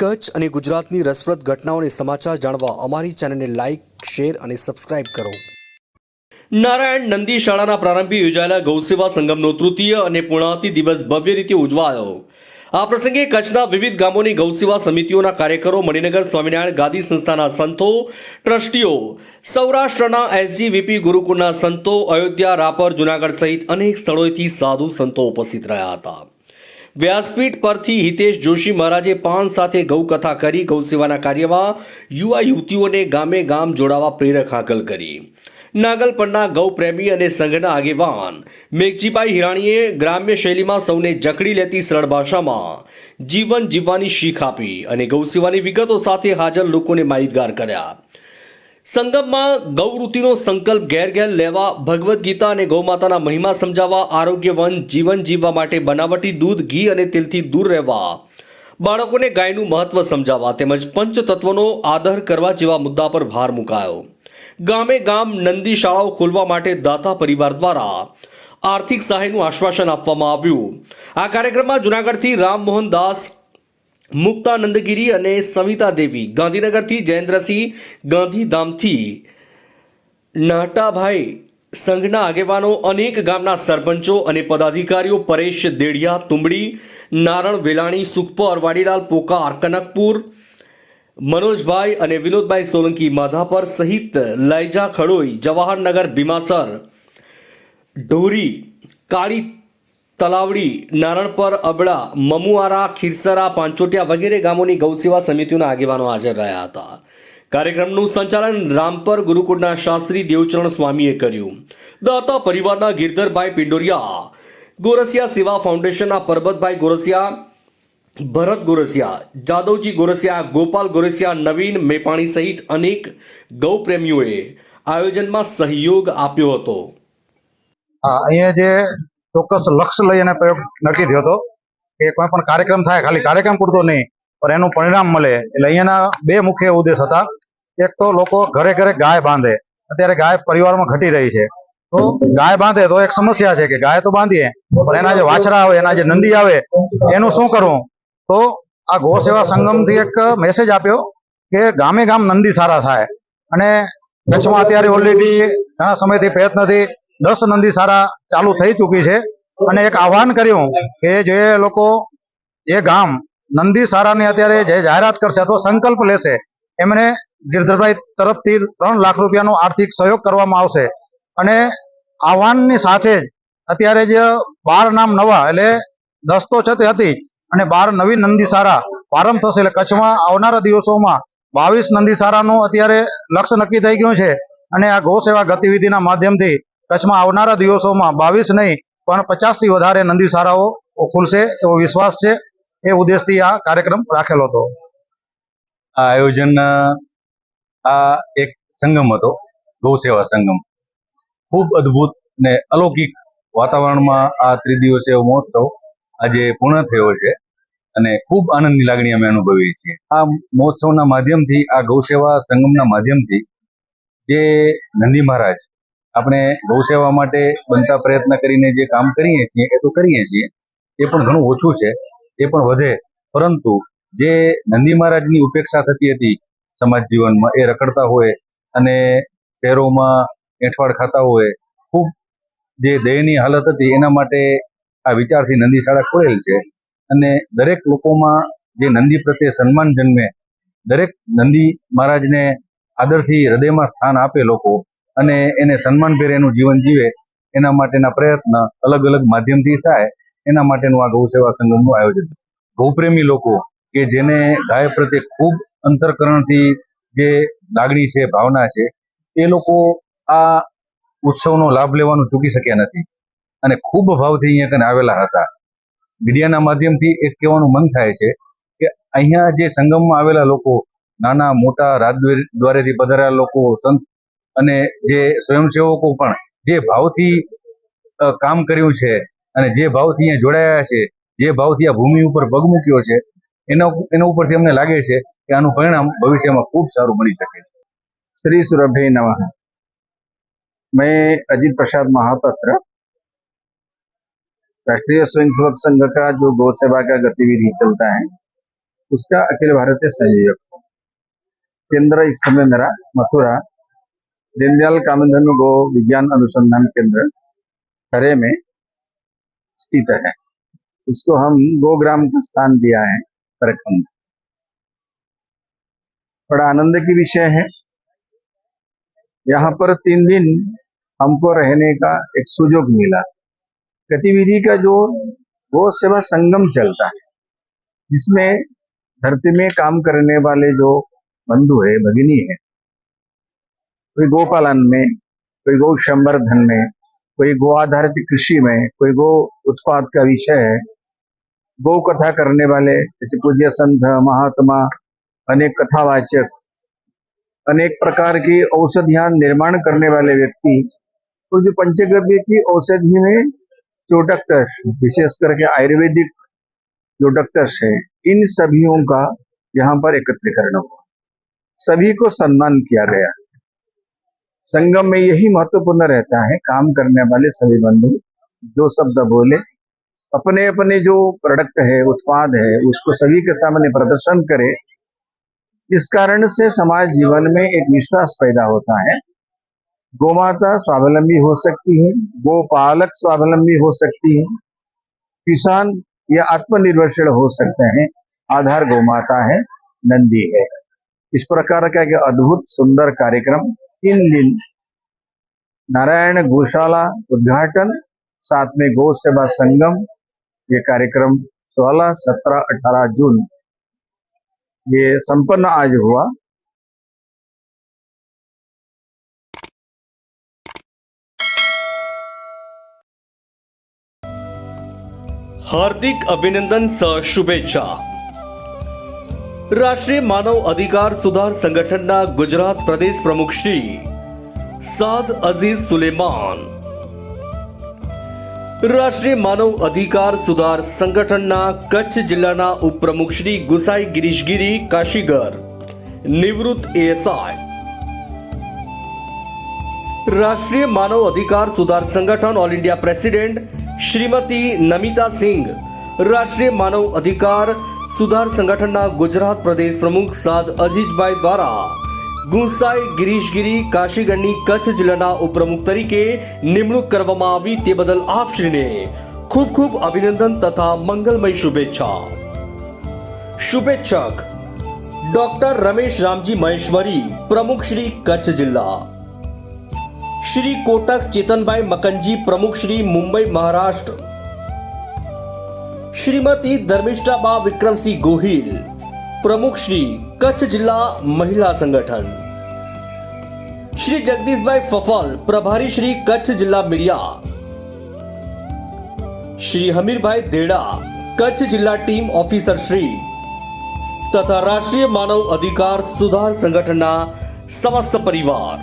કચ્છ અને ગુજરાતની રસપ્રદ ઘટનાઓને સમાચાર જાણવા અમારી ચેનલને લાઇક શેર અને સબસ્ક્રાઇબ કરો. નારાયણ નંદી શાળાના પ્રારંભે યોજાયેલા ગૌસેવા સંગમનો તૃતીય અને પૂર્ણાવતી દિવસ ભવ્ય રીતે ઉજવાયો. આ પ્રસંગે કચ્છના વિવિધ ગામોની ગૌસેવા સમિતિઓના કાર્યકરો, મણિનગર સ્વામિનારાયણ ગાદી સંસ્થાના સંતો, ટ્રસ્ટીઓ, સૌરાષ્ટ્રના એસજીવીપી ગુરુકુળના સંતો, અયોધ્યા, રાપર, જુનાગઢ સહિત અનેક સ્થળોએથી સાધુ સંતો ઉપસ્થિત રહ્યા હતા. વ્યાસપીઠ પરથી હિતેશ જોશી મહારાજે પાન સાથે ગૌ કથા કરી, ગૌસેવાના કાર્યમાં યુવા યુવતીઓને ગામે ગામ જોડાવા પ્રેરક હાકલ કરી. નાગલપણના ગૌ પ્રેમી અને સંઘના આગેવાન મેઘજીભાઈ હિરાણીએ ગ્રામ્ય શૈલીમાં સૌને જકડી લેતી સરળ ભાષામાં જીવન જીવવાની શીખ આપી અને ગૌસેવાની વિગતો સાથે હાજર લોકોને માહિતગાર કર્યા. સંગમમાં ગૌવૃત્તિનો સંકલ્પ ઘેર ઘેર લેવા, ભગવદ્ ગીતા અને ગૌમાતાના મહિમા સમજાવવા, આરોગ્યવન જીવન જીવવા માટે બનાવટી દૂધ, ઘી અને તેલથી દૂર રહેવા. બાળકોને ગાયનું મહત્વ સમજાવવા તેમજ પંચતત્વનો આદર કરવા જેવા મુદ્દા પર ભાર મુકાયો. ગામે ગામ નંદી શાળાઓ ખોલવા માટે દાતા પરિવાર દ્વારા આર્થિક સહાયનું આશ્વાસન આપવામાં આવ્યું. આ કાર્યક્રમમાં જુનાગઢથી રામમોહન દાસ મુક્તાનંદગીરી અને સવિતા દેવી. ગાંધીનગરથી જયેન્દ્રસિંહ, ગાંધીધામથી નાટાભાઈ સંઘના આગેવાનો, અનેક ગામના સરપંચો અને પદાધિકારીઓ પરેશ દેડિયા, તુંબડી, નારણ વેલાણી સુખપર વાડીલાલ પોકાર, કનકપુર, મનોજભાઈ અને વિનોદભાઈ સોલંકી, માધાપર સહિત લૈજા ખડોઈ, જવાહરનગર, ભીમાસર, ઢોરી, કાળી તલાવડી, નારણપર, અબડા, મમુઆરા, ખીરસરા, પાંચોટિયા વગેરે ગામોની ગૌસેવા સમિતિઓના આગેવાનો હાજર રહ્યા હતા. કાર્યક્રમનું સંચાલન રામપર ગુરુકુળના શાસ્ત્રી દેવચરણ સ્વામીએ કર્યું. દાતા પરિવારના ગિરધરભાઈ પિંડોરિયા, ગોરસિયા સેવા ફાઉન્ડેશનના પરબતભાઈ ગોરસિયા, ભરત ગોરસિયા, જાદવજી ગોરસિયા, ગોપાલ ગોરસિયા, નવીન મેપાણી સહિત અનેક ગૌપ્રેમીઓએ આયોજનમાં સહયોગ આપ્યો હતો. અહીંયા જે ચોક્કસ લક્ષ્ય લઈ અને પ્રયોગ નક્કી થયો હતો. કે કોઈ પણ કાર્યક્રમ થાય, ખાલી કાર્યક્રમ પૂરતો નહીં, પણ એનું પરિણામ મળે. એટલે અહીંયાના બે મુખ્ય ઉદ્દેશ હતા. એક તો લોકો ઘરે ઘરે ગાય બાંધે. અત્યારે ગાય પરિવારમાં ઘટી રહી છે. તો ગાય બાંધે તો એક સમસ્યા છે કે ગાય તો બાંધીએ, પણ એના જે વાછરા આવે, એના જે નંદી આવે, એનું શું કરવું? તો આ ગો સેવા સંગમથી એક મેસેજ આપ્યો કે ગામે ગામ નંદી સારા થાય. અને કચ્છમાં અત્યારે ઓલરેડી ઘણા સમયથી પ્રયત્નથી દસ નંદી સારા ચાલુ થઈ ચૂકી છે. અને એક આહવાન કર્યું કે જે લોકો, જે ગામ નંદી સારાની અત્યારે જે જાહેરાત કરશે અથવા સંકલ્પ લેશે, એમને ગિરધરભાઈ તરફથી ત્રણ લાખ રૂપિયાનો આર્થિક સહયોગ કરવામાં આવશે. અને આહવાનની સાથે જ અત્યારે જે બાર નામ નવા, એટલે દસ તો છે હતી, અને બાર નવી સારા પ્રારંભ થશે, એટલે કચ્છમાં આવનારા દિવસોમાં બાવીસ નંદી સારાનું અત્યારે લક્ષ્ય નક્કી થઈ ગયું છે. અને આ ગૌ સેવા ગતિવિધિના માધ્યમથી કચ્છમાં આવનારા દિવસોમાં બાવીસ નહીં, પણ પચાસથી વધારે નંદી ખુલશે એવો વિશ્વાસ છે. એ ઉદ્દેશથી આ કાર્યક્રમ રાખેલો હતો. આ આયોજન આ એક સંગમ હતો, ગૌ સેવા સંગમ. ખૂબ અદ્ભુત ને અલૌકિક વાતાવરણમાં આ ત્રિદિવસીય મહોત્સવ આજે પૂર્ણ થયો છે અને ખૂબ આનંદની લાગણી અમે અનુભવીએ છીએ. આ મહોત્સવના માધ્યમથી, આ ગૌ સેવા સંગમના માધ્યમથી જે નંદી મહારાજ આપણે ગૌ સેવા માટે બનતા પ્રયત્ન કરીને જે કામ કરીએ છીએ, એ તો કરીએ છીએ, એ પણ ઘણું ઓછું છે, એ પણ વધે. પરંતુ જે નંદી મહારાજની ઉપેક્ષા થતી હતી સમાજ જીવનમાં, એ રખડતા હોય અને શહેરોમાં એંઠવાડ ખાતા હોય, ખૂબ જે દયનીય હાલત હતી, એના માટે આ વિચારથી નંદી શાળા ખોલેલ છે. અને દરેક લોકોમાં જે નંદી પ્રત્યે સન્માન જન્મે, દરેક નંદી મહારાજને આદરથી હૃદયમાં સ્થાન આપે લોકો અને એને સન્માનભેર એનું જીવન જીવે, એના માટેના પ્રયત્ન અલગ અલગ માધ્યમથી થાય, એના માટેનું આ ગૌ સેવા સંગમનું આયોજન. ગૌપ્રેમી લોકો કે જેને ગાય પ્રત્યે ખૂબ અંતરકરણથી જે લાગણી છે, ભાવના છે, એ લોકો આ ઉત્સવનો લાભ લેવાનું ચૂકી શક્યા નથી અને ખૂબ ભાવથી અહીંયા કને આવેલા હતા. મીડિયાના માધ્યમથી એક કહેવાનું મન થાય છે કે અહીંયા જે સંગમમાં આવેલા લોકો, નાના, મોટા રાજદ્વારી દ્વારેથી પધારેલા લોકો, સંત અને જે સ્વયંસેવકો પણ જે ભાવથી અ, કામ કર્યું છે અને જે ભાવથી અહીંયા જોડાયા છે જે ભાવથી આ ભૂમિ ઉપર પગ મૂક્યો છે એના એના ઉપરથી અમને લાગે છે કે આનું પરિણામ ભવિષ્યમાં ખૂબ સારું બની શકે છે श्री सुरभि नमः मैं अजीत प्रसाद महापात्र राष्ट्रीय स्वयंसेवक संघ का जो गौ सेवा का गतिविधि चलता है उसका अखिल भारतीय संयोजक हूँ केंद्र इस समय मेरा मथुरा दीनदयाल कामधेनु गो विज्ञान अनुसंधान केंद्र, खरे में स्थित है। उसको हम गोग्राम का स्थान दिया है, प्रखंड। बड़ा आनंद की विषय है। यहाँ पर तीन दिन हमको रहने का एक सुजोग मिला। गतिविधि का जो गो सेवा संगम चलता है, जिसमें धरती में काम करने वाले जो बंधु है, भगिनी है कोई गोपालन में, कोई गौ संवर्धन में, कोई गो आधारित कृषि में, कोई गो उत्पाद का विषय है। गौ कथा करने वाले, जैसे पूज्य संत, महात्मा, अनेक कथावाचक, अनेक प्रकार की औषधियाँ निर्माण करने वाले व्यक्ति और जो पंचगव्य की औषधि में जो डॉक्टर्स विशेष करके आयुर्वेदिक जो डॉक्टर्स है, इन सभियों का यहाँ पर एकत्रीकरण हुआ। सभी को सम्मान किया गया। संगम में यही महत्वपूर्ण रहता है काम करने वाले सभी बंधु, जो शब्द बोले, अपने अपने जो प्रोडक्ट है, उत्पाद है, उसको सभी के सामने प्रदर्शन करे, इस कारण से समाज जीवन में एक विश्वास पैदा होता है। गोमाता स्वावलंबी हो सकती है, गोपालक स्वावलंबी हो सकती है, किसान या आत्मनिर्भरशील हो सकते हैं। आधार गोमाता है, नंदी है। इस प्रकार का एक अद्भुत, सुंदर कार्यक्रम तीन दिन। नारायण गोशाला उद्घाटन साथ में गो सेवा संगम ये कार्यक्रम 16, 17, 18 जून। ये संपन्न आज हुआ। हार्दिक अभिनंदन सह शुभेच्छा। રાષ્ટ્રીય માનવ અધિકાર સુધાર સંગઠનના ગુજરાત પ્રદેશ પ્રમુખ શ્રી સાદ અઝીઝ સુલેમાન. રાષ્ટ્રીય માનવ અધિકાર સુધાર સંગઠનના કચ્છ જિલ્લાના ઉપપ્રમુખ શ્રી ગુસાઈ ગિરીશગીરી કાશીગર, નિવૃત્ત એએસઆઈ રાષ્ટ્રીય માનવ અધિકાર સુધાર સંગઠન all India president Shrimati Namita Singh, રાષ્ટ્રીય માનવ અધિકાર સુધાર સંગઠનના ગુજરાત પ્રદેશ પ્રમુખ સાદ અજીજભાઈ દ્વારા ગુંસાઈ ગિરીશગીરી કાશીગઢની કચ્છ જિલ્લાના ઉપપ્રમુખ તરીકે નિમણૂક કરવામાં આવી તે બદલ આપશ્રીને ખૂબ ખૂબ અભિનંદન તથા મંગલમય શુભેચ્છા. શુભેચ્છક ડોક્ટર રમેશ રામજી મહેશ્વરી, પ્રમુખ શ્રી કચ્છ જિલ્લા. શ્રી કોટક ચેતનભાઈ મકનજી, પ્રમુખ શ્રી મુંબઈ મહારાષ્ટ્ર. શ્રીમતી ધર્મિષ્ઠાબા વિક્રમસિંહ ગોહિલ પ્રમુખ શ્રી કચ્છ જિલ્લા મહિલા સંગઠન શ્રી જગદીશભાઈ ફફલ પ્રભારી શ્રી કચ્છ જિલ્લા મીડિયા શ્રી હમીરભાઈ દેડા કચ્છ જિલ્લા ટીમ ઓફિસર શ્રી તથા રાષ્ટ્રીય માનવ અધિકાર સુધાર સંગઠનના સમસ્ત પરિવાર